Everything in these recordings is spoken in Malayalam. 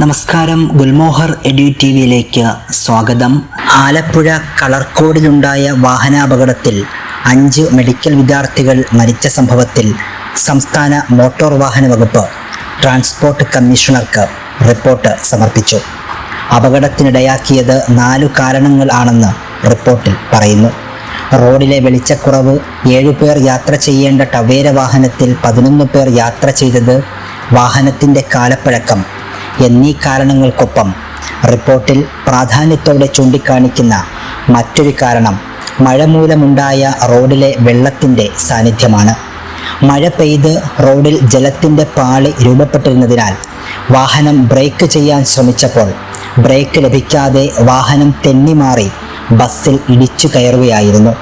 നമസ്കാരം ഗുൽമോഹർ എഡ്യൂ ടി വിയിലേക്ക് സ്വാഗതം. ആലപ്പുഴ കളർക്കോടിലുണ്ടായ വാഹനാപകടത്തിൽ അഞ്ച് മെഡിക്കൽ വിദ്യാർത്ഥികൾ മരിച്ച സംഭവത്തിൽ സംസ്ഥാന മോട്ടോർ വാഹന വകുപ്പ് ട്രാൻസ്പോർട്ട് കമ്മീഷണർക്ക് റിപ്പോർട്ട് സമർപ്പിച്ചു. അപകടത്തിനിടയാക്കിയത് നാലു കാരണങ്ങൾ ആണെന്ന് റിപ്പോർട്ടിൽ പറയുന്നു. റോഡിലെ വെളിച്ചക്കുറവ് ഏഴുപേർ യാത്ര ചെയ്യേണ്ട ടവേര വാഹനത്തിൽ പതിനൊന്ന് പേർ യാത്ര ചെയ്തത് വാഹനത്തിന്റെ കാലപ്പഴക്കം എന്നീ കാരണങ്ങൾക്കൊപ്പം റിപ്പോർട്ടിൽ പ്രാധാന്യത്തോടെ ചൂണ്ടിക്കാണിക്കുന്ന മറ്റൊരു കാരണം മഴ മൂലമുണ്ടായ റോഡിലെ വെള്ളത്തിന്റെ സാന്നിധ്യമാണ്. മഴ പെയ്ത് റോഡിൽ ജലത്തിന്റെ പാളി രൂപപ്പെട്ടിരുന്നതിനാൽ വാഹനം ബ്രേക്ക് ചെയ്യാൻ ശ്രമിച്ചപ്പോൾ ബ്രേക്ക് ലഭിക്കാതെ വാഹനം തെന്നിമാറി ബസ്സിൽ ഇടിച്ചു കയറുകയായിരുന്നു.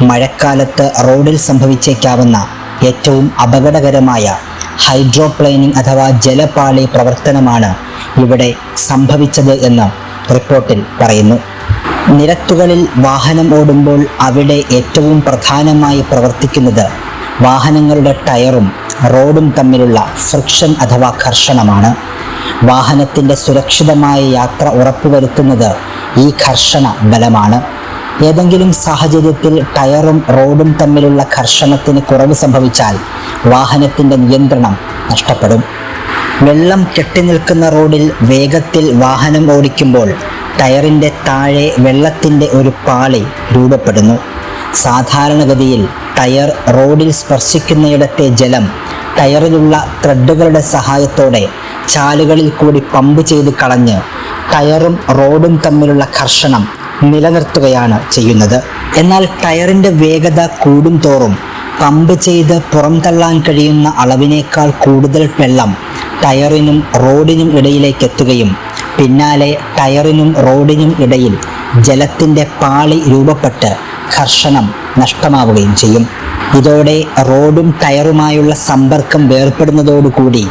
മഴക്കാലത്ത് റോഡിൽ സംഭവിച്ചേക്കാവുന്ന ഏറ്റവും അപകടകരമായ ഹൈഡ്രോപ്ലെയിനിങ് അഥവാ ജലപാളി പ്രവർത്തനമാണ് ഇവിടെ സംഭവിച്ചത് എന്ന് റിപ്പോർട്ടിൽ പറയുന്നു. നിരത്തുകളിൽ വാഹനം ഓടുമ്പോൾ അവിടെ ഏറ്റവും പ്രധാനമായി പ്രവർത്തിക്കുന്നത് വാഹനങ്ങളുടെ ടയറും റോഡും തമ്മിലുള്ള ഫ്രിക്ഷൻ അഥവാ ഘർഷണമാണ്. വാഹനത്തിന്റെ സുരക്ഷിതമായ യാത്ര ഉറപ്പുവരുത്തുന്നത് ഈ ഘർഷണ ബലമാണ്. ഏതെങ്കിലും സാഹചര്യത്തിൽ ടയറും റോഡും തമ്മിലുള്ള ഘർഷണത്തിന് കുറവ് സംഭവിച്ചാൽ വാഹനത്തിന്റെ നിയന്ത്രണം നഷ്ടപ്പെടും. വെള്ളം കെട്ടിനിൽക്കുന്ന റോഡിൽ വേഗത്തിൽ വാഹനം ഓടിക്കുമ്പോൾ ടയറിന്റെ താഴെ വെള്ളത്തിന്റെ ഒരു പാളി രൂപപ്പെടുന്നു. സാധാരണഗതിയിൽ ടയർ റോഡിൽ സ്പർശിക്കുന്നയിടത്തെ ജലം ടയറിലുള്ള ത്രെഡുകളുടെ സഹായത്തോടെ ചാലുകളിൽ കൂടി പമ്പ് ചെയ്ത് കളഞ്ഞ് ടയറും റോഡും തമ്മിലുള്ള ഘർഷണം നിലനിർത്തുകയാണ് ചെയ്യുന്നത്. എന്നാൽ ടയറിന്റെ വേഗത കൂടും തോറും പമ്പ് ചെയ്ത് പുറംതള്ളാൻ കഴിയുന്ന അളവിനേക്കാൾ കൂടുതൽ വെള്ളം ടയറിനും റോഡിനും ഇടയിലേക്ക് എത്തുകയും പിന്നാലെ ടയറിനും റോഡിനും ഇടയിൽ ജലത്തിന്റെ പാളി രൂപപ്പെട്ട് ഘർഷണം നഷ്ടമാവുകയും ചെയ്യും. ഇതോടെ റോഡും ടയറുമായുള്ള സമ്പർക്കം വേർപ്പെടുന്നതോടുകൂടി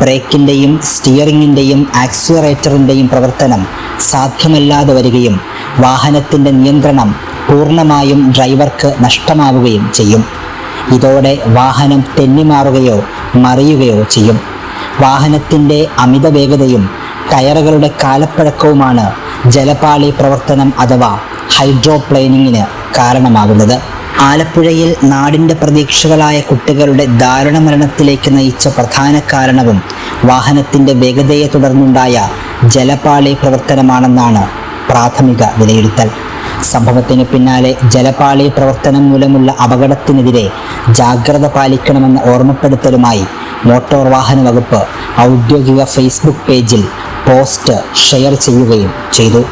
ബ്രേക്കിന്റെയും സ്റ്റിയറിങ്ങിന്റെയും ആക്സിലറേറ്ററിന്റെയും പ്രവർത്തനം സാധ്യമല്ലാതെ വരികയും വാഹനത്തിന്റെ നിയന്ത്രണം പൂർണമായും ഡ്രൈവർക്ക് നഷ്ടമാവുകയും ചെയ്യും. ഇതോടെ വാഹനം തെന്നിമാറുകയോ മറിയുകയോ ചെയ്യും. വാഹനത്തിന്റെ അമിത വേഗതയും ടയറുകളുടെ കാലപ്പഴക്കവുമാണ് ജലപാളി പ്രവർത്തനം അഥവാ ഹൈഡ്രോപ്ലെയിനിങ്ങിന് കാരണമാകുന്നത്. ആലപ്പുഴയിൽ നാടിന്റെ പ്രതീക്ഷകളായ കുട്ടികളുടെ ദാരുണ മരണത്തിലേക്ക് നയിച്ച പ്രധാന കാരണവും വാഹനത്തിന്റെ വേഗതയെ തുടർന്നുണ്ടായ ജലപാളി പ്രവർത്തനമാണെന്നാണ് പ്രാഥമിക വിലയിരുത്തൽ. സംഭവത്തിന് പിന്നാലെ ജലപാളി പ്രവർത്തനം മൂലമുള്ള അപകടത്തിനെതിരെ ജാഗ്രത പാലിക്കണമെന്ന ഓർമ്മപ്പെടുത്തലുമായി മോട്ടോർ വാഹന വകുപ്പ് ഔദ്യോഗിക ഫേസ്ബുക്ക് പേജിൽ പോസ്റ്റ് ഷെയർ ചെയ്യുകയും ചെയ്തു.